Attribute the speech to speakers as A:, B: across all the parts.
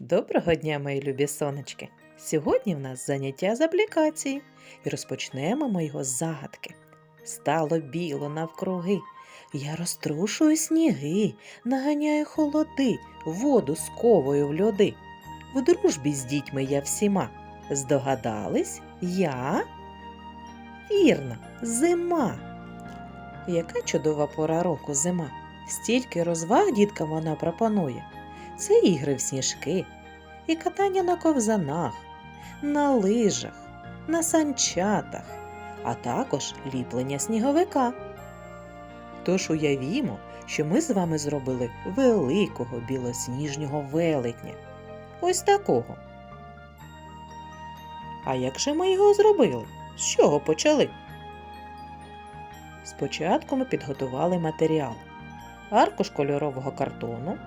A: Доброго дня, мої любі сонечки! Сьогодні в нас заняття з аплікації, і розпочнемо ми його з загадки. Стало біло навкруги. Я розтрушую сніги, наганяю холоди, воду сковую в льоди. В дружбі з дітьми я всіма. Здогадались? Я? Вірно, зима. Яка чудова пора року зима. Стільки розваг діткам вона пропонує. Це ігри в сніжки, і катання на ковзанах, на лижах, на санчатах, а також ліплення сніговика. Тож уявімо, що ми з вами зробили великого білосніжнього велетня. Ось такого. А як же ми його зробили? З чого почали? Спочатку ми підготували матеріал. Аркуш кольорового картону,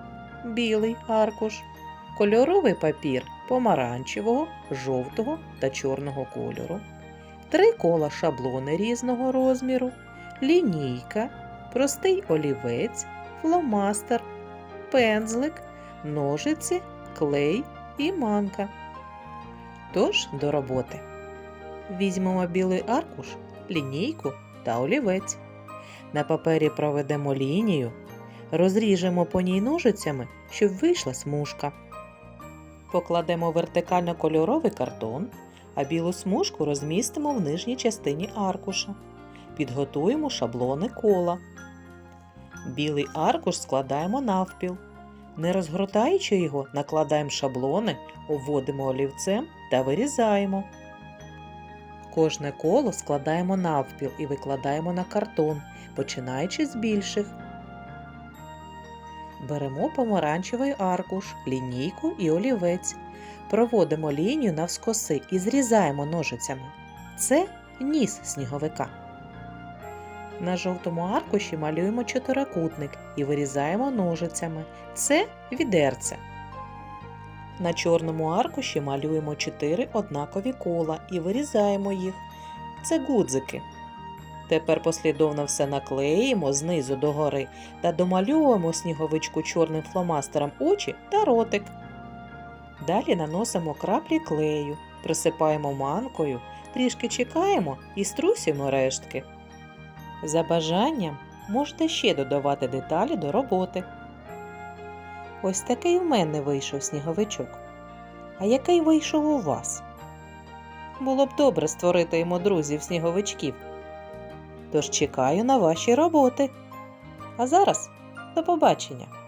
A: білий аркуш, кольоровий папір помаранчевого, жовтого та чорного кольору, три кола шаблони різного розміру, лінійка, простий олівець, фломастер, пензлик, ножиці, клей і манка. Тож до роботи. Візьмемо білий аркуш, лінійку та олівець. На папері проведемо лінію, розріжемо по ній ножицями, щоб вийшла смужка. Покладемо вертикально кольоровий картон, а білу смужку розмістимо в нижній частині аркуша. Підготуємо шаблони кола. Білий аркуш складаємо навпіл. Не розгортаючи його, накладаємо шаблони, обводимо олівцем та вирізаємо. Кожне коло складаємо навпіл і викладаємо на картон, починаючи з більших. Беремо помаранчевий аркуш, лінійку і олівець. Проводимо лінію навскоси і зрізаємо ножицями. Це ніс сніговика. На жовтому аркуші малюємо чотирикутник і вирізаємо ножицями. Це відерце. На чорному аркуші малюємо чотири однакові кола і вирізаємо їх. Це гудзики. Тепер послідовно все наклеїмо знизу догори та домальовуємо сніговичку чорним фломастером очі та ротик. Далі наносимо краплі клею, присипаємо манкою, трішки чекаємо і струсимо рештки. За бажанням можете ще додавати деталі до роботи. Ось такий у мене вийшов сніговичок. А який вийшов у вас? Було б добре створити йому друзів сніговичків. Тож чекаю на ваші роботи. А зараз до побачення!